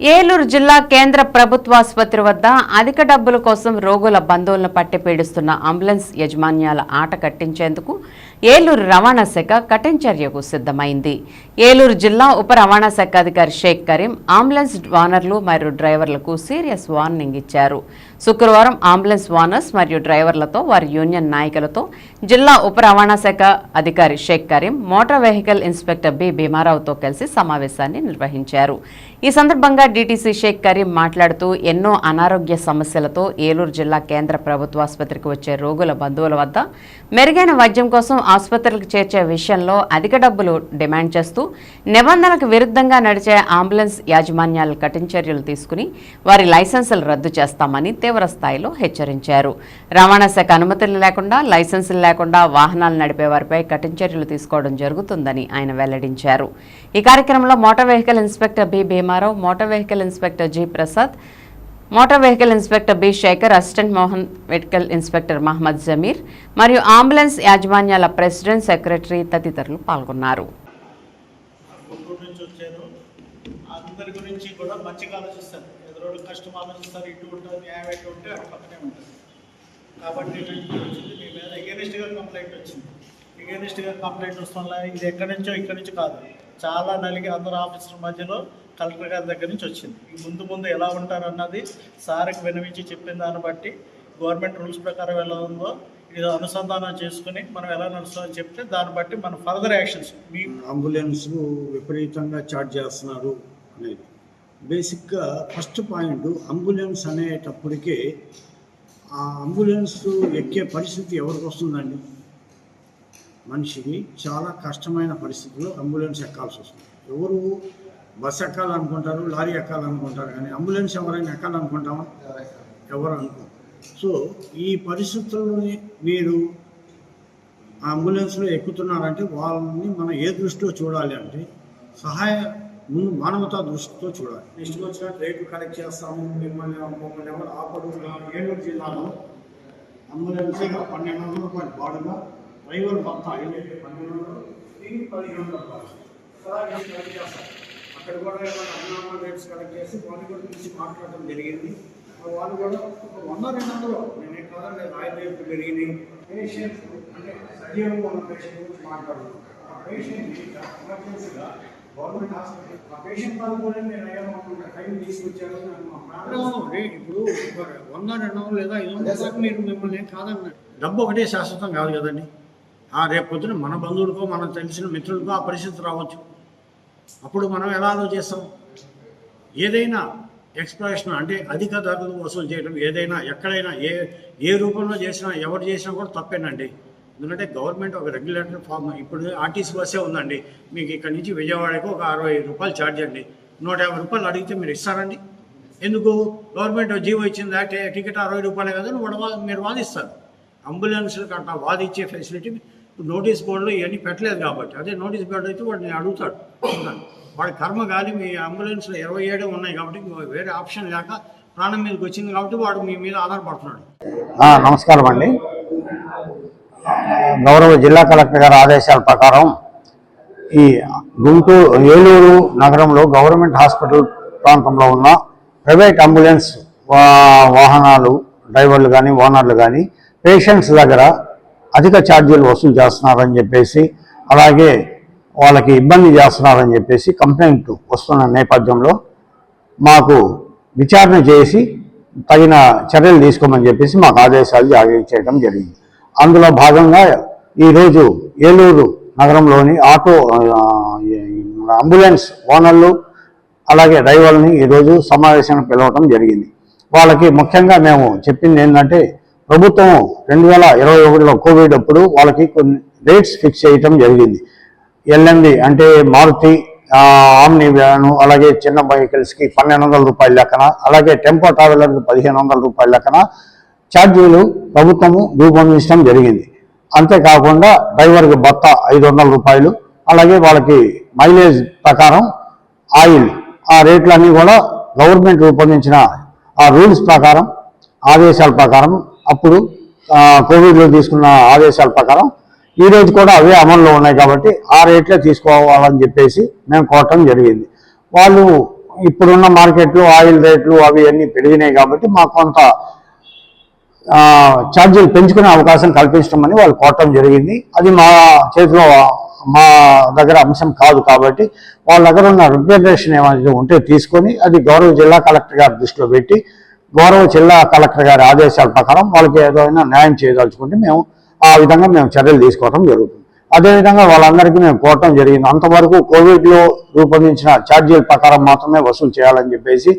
ఏలూరు జిల్లా కేంద్ర ప్రభుత్వాసుపత్రి వద్ద అధిక డబ్బుల కోసం రోగుల బంధువులను పట్టి పీడిస్తున్న అంబులెన్స్ యజమాన్యాల ఆట కట్టించేందుకు ఏలూరు రవాణా శాఖ కఠిన చర్యకు సిద్ధమైంది. ఏలూరు జిల్లా ఉప రవాణా శాఖ అధికారి షేక్ కరీం అంబులెన్స్ వానర్లు మరియు డ్రైవర్లకు సీరియస్ వార్నింగ్ ఇచ్చారు. శుక్రవారం అంబులెన్స్ వానర్స్ మరియు డ్రైవర్లతో వారి యూనియన్ నాయకులతో జిల్లా ఉప రవాణా శాఖ అధికారి Sheikh Karim motor vehicle inspector B. భీమారావుతో కలిసి సమావేశాన్ని నిర్వహించారు. ఈ సందర్భంగా డీటీసీ షేక్ కరీం మాట్లాడుతూ ఎన్నో అనారోగ్య సమస్యలతో ఏలూరు జిల్లా కేంద్ర ప్రభుత్వాసుపత్రికి వచ్చే రోగుల బంధువుల వద్ద మెరుగైన వైద్యం కోసం ఆసుపత్రులకు చేర్చే విషయంలో అధిక డబ్బులు డిమాండ్ చేస్తూ నిబంధనలకు విరుద్ధంగా నడిచే అంబులెన్స్ యాజమాన్యాలు కఠిన చర్యలు తీసుకుని వారి లైసెన్సులు రద్దు చేస్తామని తీవ్ర స్థాయిలో హెచ్చరించారు. రవాణా శాఖ అనుమతులు లేకుండా లైసెన్సులు లేకుండా వాహనాలు నడిపే వారిపై కఠిన చర్యలు తీసుకోవడం జరుగుతుందని ఆయన వెల్లడించారు. ఈ కార్యక్రమంలో motor vehicle inspector B Bhimarao motor vehicle inspector G Prasad motor vehicle inspector B Shekhar assistant Mohan vehicle inspector Mohammed Jameer మరియు అంబులెన్స్ యాజమాన్యాల ప్రెసిడెంట్ సెక్రటరీ తదితరులు పాల్గొన్నారు. అందరి గురించి కూడా మంచిగా ఆలోచిస్తారు. ఎదురోడు కష్టం ఆలోచిస్తారు. ఇటు ఉంటుంది న్యాయం ఎటు ఉంటే అటు పక్కనే ఉంటుంది కాబట్టి వచ్చింది. మీ మీద ఎగెనిస్ట్గా కంప్లైంట్ వచ్చింది. ఎగెనిస్ట్గా కంప్లైంట్ వస్తుందా? ఇది ఎక్కడి నుంచో ఇక్కడి నుంచి కాదు. చాలా నలిగి అందరు ఆఫీసర్ మధ్యలో కలెక్టర్ గారి దగ్గర నుంచి వచ్చింది. ఈ ముందు ముందు ఎలా ఉంటారన్నది సార్కి వినవించి చెప్పిన దాన్ని బట్టి గవర్నమెంట్ రూల్స్ ప్రకారం ఎలా ఉందో ఇది అనుసంధానం చేసుకుని మనం ఎలా నడుస్తుందని చెప్తే దాన్ని బట్టి మన ఫర్దర్ యాక్షన్స్ మీ అంబులెన్స్ విపరీతంగా చార్జ్ చేస్తున్నారు అనేది. బేసిక్గా ఫస్ట్ పాయింట్ అంబులెన్స్ అనేటప్పటికే ఆ అంబులెన్స్ ఎక్కే పరిస్థితి ఎవరికి వస్తుందండి? మనిషికి చాలా కష్టమైన పరిస్థితుల్లో అంబులెన్స్ ఎక్కాల్సి వస్తుంది. ఎవరు బస్ ఎక్కాలనుకుంటారు లారీ ఎక్కాలనుకుంటారు కానీ అంబులెన్స్ ఎవరైనా ఎక్కాలనుకుంటామా? ఎవరు అనుకో సో ఈ పరిస్థితుల్లోని మీరు ఆ అంబులెన్స్లో ఎక్కుతున్నారంటే వాళ్ళని మనం ఏ దృష్టిలో చూడాలి అంటే సహాయ ముందు మానవతా దృష్టితో చూడాలి. నెక్స్ట్ వచ్చిన రేట్లు కలెక్ట్ చేస్తాము మిమ్మల్ని మమ్మల్ని ఎవరు ఆపడు ఏలూరు జిల్లాలో అంబులెన్స్ పన్నెండు వందల రూపాయలు బాడుగా డ్రైవర్ భర్త ఏదైతే పన్నెండు వందలు దీనికి పదిహేను వందల కలెక్ట్ చేస్తాం అక్కడ కూడా ఏమైనా అన్నామ రేట్స్ కలెక్ట్ చేసి వాళ్ళు కూడా పిలిచి మాట్లాడడం జరిగింది. వాళ్ళు కూడా ఒక వంద రెండు వందలు. నేనే కాదండి రాయి రేట్లు పెరిగినాయి. పేషెంట్ అంటే సజీవంగా ఉన్న పేషెంట్ గురించి మాట్లాడుతున్నాం ఆ పేషెంట్ ఎమర్జెన్సీగా గవర్నమెంట్ హాస్పిటల్ ఆ పేషెంట్ వాళ్ళు కూడా నేను అయ్యాను అనుకుంటా టైం తీసుకొచ్చారు అని మా ప్రాంతం ఇప్పుడు ఒక వంద రెండు వందలు లేదా ఐదు మీరు మిమ్మల్ని కాదన్నారు. డబ్బు ఒకటే శాశ్వతం కాదు కదండి. రేపు పొద్దున మన బంధువులకో మనం తెలిసిన మిత్రులకో ఆ పరిస్థితి రావచ్చు. అప్పుడు మనం ఎలా ఆలోచిస్తాం? ఏదైనా ఎక్స్ప్రెషన్ అంటే అధిక ధరలు వసూలు చేయడం ఏదైనా ఎక్కడైనా ఏ ఏ రూపంలో చేసినా ఎవరు చేసినా కూడా తప్పేనండి. ఎందుకంటే గవర్నమెంట్ ఒక రెగ్యులేటరీ ఫామ్. ఇప్పుడు ఆర్టీసీ బస్సే ఉందండి. మీకు ఇక్కడ నుంచి విజయవాడకు ఒక అరవై రూపాయలు ఛార్జ్ అండి. నూట యాభై రూపాయలు అడిగితే మీరు ఇస్తారండి. ఎందుకు? గవర్నమెంట్ జీవో ఇచ్చింది? టికెట్ అరవై రూపాయలే కదా మీరు వాదిస్తారు. అంబులెన్స్లు కంటా వాదిచ్చే ఫెసిలిటీ నోటీస్ బోర్డులో ఇవన్నీ పెట్టలేదు కాబట్టి. అదే నోటీస్ బోర్డు అయితే వాడు నేను అడుగుతాడు. వాడి కర్మ కానీ మీ అంబులెన్స్లో ఇరవై ఏడు ఉన్నాయి కాబట్టి వేరే ఆప్షన్ లేక ప్రాణం మీదకి వచ్చింది కాబట్టి వాడు మీ మీద ఆధారపడుతున్నాడు. నమస్కారం అండి. గౌరవ జిల్లా కలెక్టర్ గారి ఆదేశాల ప్రకారం ఈ గుంటూరు ఏలూరు నగరంలో గవర్నమెంట్ హాస్పిటల్ ప్రాంతంలో ఉన్న ప్రైవేట్ అంబులెన్స్ వా- వాహనాలు డ్రైవర్లు కానీ ఓనర్లు కానీ పేషెంట్స్ దగ్గర అధిక ఛార్జీలు వసూలు చేస్తున్నారని చెప్పేసి అలాగే వాళ్ళకి ఇబ్బంది చేస్తున్నారని చెప్పేసి కంప్లైంట్ వస్తున్న నేపథ్యంలో మాకు విచారణ చేసి తగిన చర్యలు తీసుకోమని చెప్పేసి మాకు ఆదేశాలు జారీ చేయడం జరిగింది. అందులో భాగంగా ఈరోజు ఏలూరు నగరంలోని ఆటో అంబులెన్స్ ఓనర్లు అలాగే డ్రైవర్ని ఈరోజు సమావేశానికి పిలవటం జరిగింది. వాళ్ళకి ముఖ్యంగా మేము చెప్పింది ఏంటంటే ప్రభుత్వం రెండు వేల ఇరవై ఒకటిలో కోవిడ్ అప్పుడు వాళ్ళకి కొన్ని రేట్స్ ఫిక్స్ చేయటం జరిగింది. ఎల్ఎండి అంటే మారుతి ఆమ్ని వ్యాను అలాగే చిన్న వెహికల్స్కి పన్నెండు వందల రూపాయల లెక్కన అలాగే టెంపో ట్రావెలర్కి పదిహేను వందల రూపాయల లెక్కన ఛార్జీలు ప్రభుత్వము రూపొందించడం జరిగింది. అంతేకాకుండా డ్రైవర్కి బత్త ఐదు వందల రూపాయలు అలాగే వాళ్ళకి మైలేజ్ ప్రకారం ఆయిల్ ఆ రేట్లన్నీ కూడా గవర్నమెంట్ రూపొందించిన ఆ రూల్స్ ప్రకారం ఆదేశాల ప్రకారం అప్పుడు కోవిడ్లో తీసుకున్న ఆదేశాల ప్రకారం ఈ రోజు కూడా అవే అమల్లో ఉన్నాయి కాబట్టి ఆ రేట్లే తీసుకోవాలని చెప్పేసి మేము కోరటం జరిగింది. వాళ్ళు ఇప్పుడున్న మార్కెట్లు ఆయిల్ రేట్లు అవి అన్నీ పెరిగినాయి కాబట్టి మాకు కొంత ఛార్జీలు పెంచుకునే అవకాశం కల్పించడం వాళ్ళు కోరటం జరిగింది. అది మా చేతిలో మా దగ్గర అంశం కాదు కాబట్టి వాళ్ళ దగ్గర ఉన్న రిప్రజెంటేషన్ ఏమైనా ఉంటే తీసుకొని అది గౌరవ జిల్లా కలెక్టర్ గారి దృష్టిలో పెట్టి గౌరవ జిల్లా కలెక్టర్ గారి ఆదేశాల ప్రకారం వాళ్ళకి ఏదైనా న్యాయం చేయదలుచుకుంటే మేము ఆ విధంగా మేము చర్యలు తీసుకోవడం జరుగుతుంది. అదేవిధంగా వాళ్ళందరికీ మేము కోరటం జరిగింది. అంతవరకు కోవిడ్లో రూపొందించిన ఛార్జీల ప్రకారం మాత్రమే వసూలు చేయాలని చెప్పేసి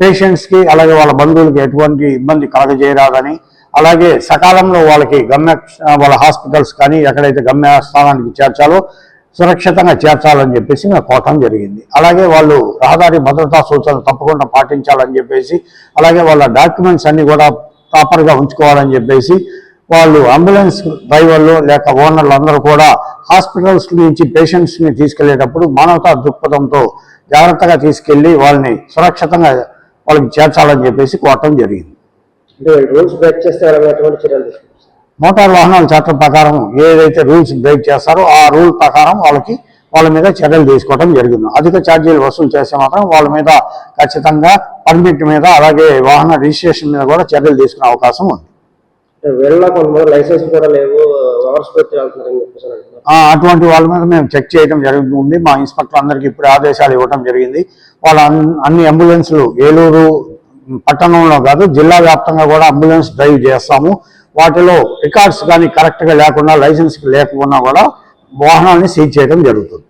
పేషెంట్స్కి అలాగే వాళ్ళ బంధువులకి ఎటువంటి ఇబ్బంది కలగజేయరాదని అలాగే సకాలంలో వాళ్ళకి గమ్య వాళ్ళ హాస్పిటల్స్ కానీ ఎక్కడైతే గమ్య స్థానానికి చేర్చాలో సురక్షితంగా చేర్చాలని చెప్పేసి మేము కోటం జరిగింది. అలాగే వాళ్ళు రహదారి భద్రతా సూచనలు తప్పకుండా పాటించాలని చెప్పేసి అలాగే వాళ్ళ డాక్యుమెంట్స్ అన్నీ కూడా ప్రాపర్గా ఉంచుకోవాలని చెప్పేసి వాళ్ళు అంబులెన్స్ డ్రైవర్లు లేక ఓనర్లు అందరూ కూడా హాస్పిటల్స్ నుంచి పేషెంట్స్ని తీసుకెళ్ళేటప్పుడు మానవతా దృక్పథంతో జాగ్రత్తగా తీసుకెళ్ళి వాళ్ళని సురక్షితంగా వాళ్ళకి చేర్చాలని చెప్పేసి కోరటం జరిగింది. అంటే రూల్స్ బ్రేక్ చేస్తే ఎటువంటి చర్యలు తీసుకుంటారు? మోటార్ వాహనాల చట్టం ప్రకారం ఏదైతే రూల్స్ బ్రేక్ చేస్తారో ఆ రూల్ ప్రకారం వాళ్ళకి వాళ్ళ మీద చర్యలు తీసుకోవడం జరిగింది. అధిక ఛార్జీలు వసూలు చేస్తే మాత్రం వాళ్ళ మీద ఖచ్చితంగా పర్మిట్ మీద అలాగే వాహన రిజిస్ట్రేషన్ మీద కూడా చర్యలు తీసుకునే అవకాశం ఉంది. లైసెన్స్ కూడా లేవు అటువంటి వాళ్ళ మీద మేము చెక్ చేయడం జరుగుతుంది. మా ఇన్స్పెక్టర్ అందరికీ ఇప్పుడు ఆదేశాలు ఇవ్వడం జరిగింది. వాళ్ళ అన్- అన్ని అంబులెన్స్లు ఏలూరు పట్టణంలో కాదు జిల్లా వ్యాప్తంగా కూడా అంబులెన్స్ డ్రైవ్ చేస్తాము. వాటిలో రికార్డ్స్ కానీ కరెక్ట్గా లేకుండా లైసెన్స్ లేకుండా కూడా వాహనాన్ని సీజ్ చేయడం జరుగుతుంది.